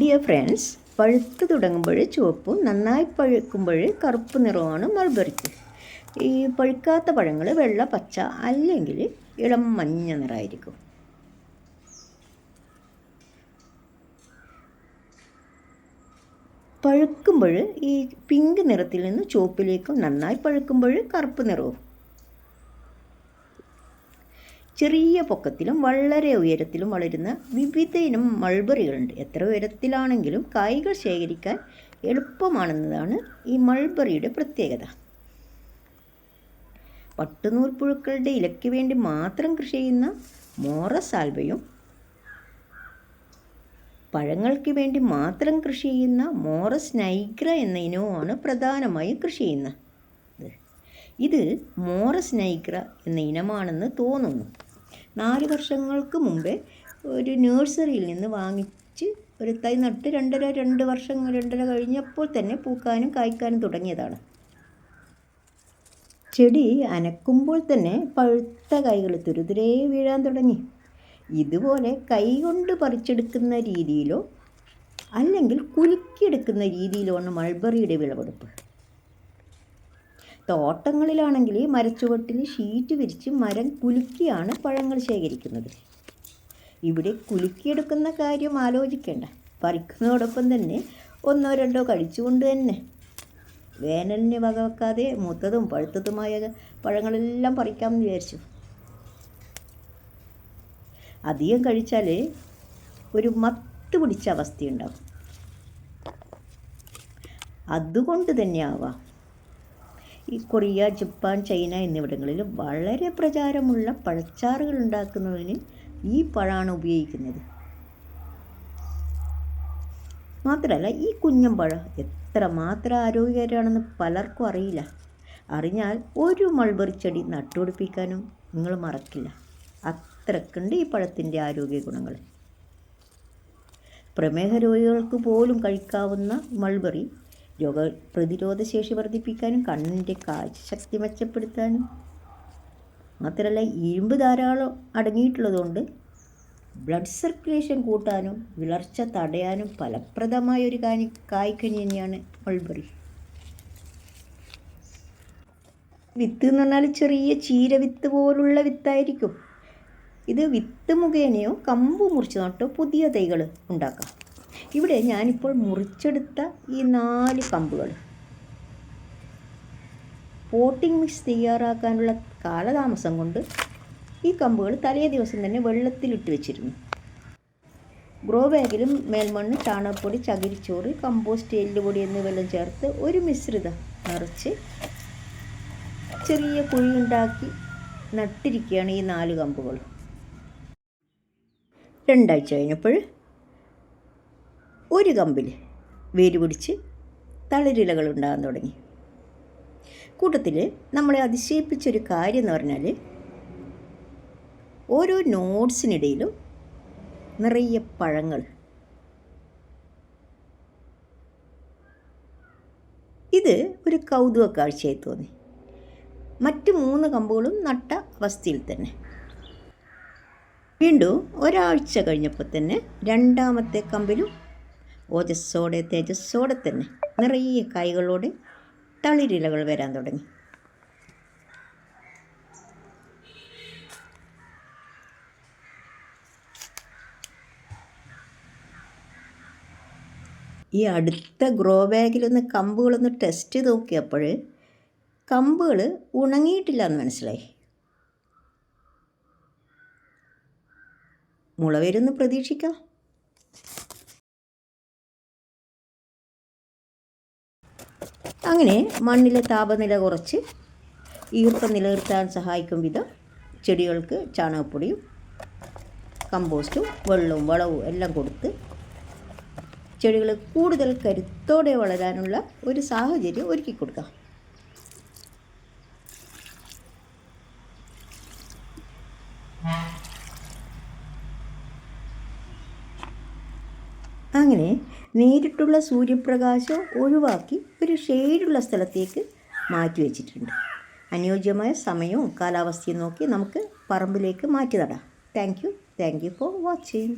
Dear friends പഴുത്ത് തുടങ്ങുമ്പോൾ ചുവപ്പും നന്നായി പഴുക്കുമ്പോൾ കറുപ്പ് നിറമാണ് മൾബറിക്ക്. ഈ പഴുക്കാത്ത പഴങ്ങൾ വെള്ള പച്ച അല്ലെങ്കിൽ ഇളം മഞ്ഞ നിറമായിരിക്കും പഴുക്കുമ്പോൾ ഈ പിങ്ക് നിറത്തിൽ നിന്ന് ചുവപ്പിലേക്കും നന്നായി പഴുക്കുമ്പോൾ കറുപ്പ് നിറവും. ചെറിയ പൊക്കത്തിലും വളരെ ഉയരത്തിലും വളരുന്ന വിവിധ ഇനം മൾബറികളുണ്ട്. എത്ര ഉയരത്തിലാണെങ്കിലും കായ്കൾ ശേഖരിക്കാൻ എളുപ്പമാണെന്നതാണ് ഈ മൾബറിയുടെ പ്രത്യേകത. പട്ടുനൂൽപ്പുഴുക്കളുടെ ഇലയ്ക്ക് വേണ്ടി മാത്രം കൃഷി ചെയ്യുന്ന മോറസ് ആൽബയും പഴങ്ങൾക്ക് വേണ്ടി മാത്രം കൃഷി ചെയ്യുന്ന മോറസ് നൈഗ്ര എന്ന ഇനവുമാണ് പ്രധാനമായും കൃഷി ചെയ്യുന്നത്. ഇത് മോറസ് നൈഗ്ര എന്ന ഇനമാണെന്ന് തോന്നുന്നു. നാല് വർഷങ്ങൾക്ക് മുമ്പേ ഒരു നഴ്സറിയിൽ നിന്ന് വാങ്ങിച്ച് ഒരു തൈ നട്ട് രണ്ടര രണ്ട് വർഷം രണ്ടര കഴിഞ്ഞപ്പോൾ തന്നെ പൂക്കാനും കായ്ക്കാനും തുടങ്ങിയതാണ്. ചെടി അനക്കുമ്പോൾ തന്നെ പഴുത്ത കൈകൾ തുരുതുരേ വീഴാൻ തുടങ്ങി. ഇതുപോലെ കൈകൊണ്ട് പറിച്ചെടുക്കുന്ന രീതിയിലോ അല്ലെങ്കിൽ കുലുക്കിയെടുക്കുന്ന രീതിയിലോ ആണ് മൾബറിയുടെ വിളവെടുപ്പ്. തോട്ടങ്ങളിലാണെങ്കിൽ മരച്ചുവട്ടിൽ ഷീറ്റ് വിരിച്ച് മരം കുലുക്കിയാണ് പഴങ്ങൾ ശേഖരിക്കുന്നത്. ഇവിടെ കുലുക്കിയെടുക്കുന്ന കാര്യം ആലോചിക്കേണ്ട. പറിക്കുന്നതോടൊപ്പം തന്നെ ഒന്നോ രണ്ടോ കഴിച്ചുകൊണ്ട് തന്നെ. വേനലിന് വകവെക്കാതെ മൂത്തതും പഴുത്തതുമായ പഴങ്ങളെല്ലാം പറിക്കാമെന്ന് വിചാരിച്ചു. അധികം കഴിച്ചാൽ ഒരു മത്ത് പിടിച്ച അവസ്ഥയുണ്ടാകും അതുകൊണ്ട് തന്നെ ആവാം ഈ കൊറിയ ജപ്പാൻ ചൈന എന്നിവിടങ്ങളിൽ വളരെ പ്രചാരമുള്ള പഴച്ചാറുകൾ ഉണ്ടാക്കുന്നതിന് ഈ പഴമാണ് ഉപയോഗിക്കുന്നത്. മാത്രമല്ല ഈ കുഞ്ഞൻ പഴം എത്ര മാത്രം ആരോഗ്യകരമാണെന്ന് പലർക്കും അറിയില്ല. അറിഞ്ഞാൽ ഒരു മൾബറി ചെടി നട്ടുപിടിപ്പിക്കാനും നിങ്ങൾ മറക്കില്ല. അത്രക്കുണ്ട് ഈ പഴത്തിന്റെ ആരോഗ്യ ഗുണങ്ങൾ പ്രമേഹ രോഗികൾക്ക് പോലും കഴിക്കാവുന്ന മൾബറി രോഗ പ്രതിരോധ ശേഷി വർദ്ധിപ്പിക്കാനും കണ്ണിന്റെ കാഴ്ചശക്തി മെച്ചപ്പെടുത്താനും മാത്രമല്ല ഇരുമ്പ് ധാരാളം അടങ്ങിയിട്ടുള്ളതുകൊണ്ട് ബ്ലഡ് സർക്കുലേഷൻ കൂട്ടാനും വിളർച്ച തടയാനും ഫലപ്രദമായ ഒരു കാനി കായ്ക്കനി തന്നെയാണ് മൾബറി വിത്ത് എന്ന് പറഞ്ഞാൽ ചെറിയ ചീര വിത്ത് പോലുള്ള വിത്തായിരിക്കും. ഇത് വിത്ത് മുഖേനയോ കമ്പ് മുറിച്ച് നട്ടോ പുതിയ തൈകൾ ഉണ്ടാക്കാം. ഇവിടെ ഞാനിപ്പോൾ മുറിച്ചെടുത്ത ഈ നാല് കമ്പുകൾ. പോട്ടിംഗ് മിക്സ് തയ്യാറാക്കാനുള്ള കാലതാമസം കൊണ്ട് ഈ കമ്പുകൾ തലേ ദിവസം തന്നെ വെള്ളത്തിലിട്ട് വെച്ചിരുന്നു. ഗ്രോ ബാഗിലും മേൽമണ്ണ് ചാണകപ്പൊടി ചകിരിച്ചോറ് കമ്പോസ്റ്റ് എല്ലുപൊടി എന്നിവയെല്ലാം ചേർത്ത് ഒരു മിശ്രിതം നിറച്ച് ചെറിയ കുഴി ഉണ്ടാക്കി നട്ടിരിക്കുകയാണ് ഈ നാല് കമ്പുകൾ. രണ്ടാഴ്ച കഴിഞ്ഞപ്പോൾ ഒരു കമ്പിൽ വേര് പിടിച്ച് തളിരിലകൾ ഉണ്ടാകാൻ തുടങ്ങി. കൂട്ടത്തിൽ നമ്മളെ അതിശയിപ്പിച്ചൊരു കാര്യം എന്ന് പറഞ്ഞാൽ ഓരോ നോട്ട്സിനിടയിലും നിറയെ പഴങ്ങൾ. ഇത് ഒരു കൗതുക കാഴ്ചയായി തോന്നി. മറ്റ് മൂന്ന് കമ്പുകളും നട്ട അവസ്ഥയിൽ തന്നെ. വീണ്ടും ഒരാഴ്ച കഴിഞ്ഞപ്പോൾ തന്നെ രണ്ടാമത്തെ കമ്പിലും ഓജസ്സോടെ തേജസ്സോടെ തന്നെ നിറയെ കായ്കളോടെ തളിരിലകൾ വരാൻ തുടങ്ങി. ഈ അടുത്ത ഗ്രോ ബാഗിലൊന്ന് കമ്പുകളൊന്ന് ടെസ്റ്റ് ചെയ്ത് നോക്കിയപ്പോൾ കമ്പുകൾ ഉണങ്ങിയിട്ടില്ല എന്ന് മനസ്സിലായി. മുള പ്രതീക്ഷിക്കാം. അങ്ങനെ മണ്ണിലെ താപനില കുറച്ച് ഈർപ്പം നിലനിർത്താൻ സഹായിക്കും വിധം ചെടികൾക്ക് ചാണകപ്പൊടിയും കമ്പോസ്റ്റും വെള്ളവും വളവും എല്ലാം കൊടുത്ത് ചെടികൾ കൂടുതൽ കരുത്തോടെ വളരാനുള്ള ഒരു സാഹചര്യം ഒരുക്കി കൊടുക്കാം. അങ്ങനെ നേരിട്ടുള്ള സൂര്യപ്രകാശം ഒഴിവാക്കി ഒരു ഷെയ്ഡുള്ള സ്ഥലത്തേക്ക് മാറ്റി വെച്ചിട്ടുണ്ട്. അനുയോജ്യമായ സമയവും കാലാവസ്ഥയും നോക്കി നമുക്ക് പറമ്പിലേക്ക് മാറ്റി നടാം. Thank you thank you for watching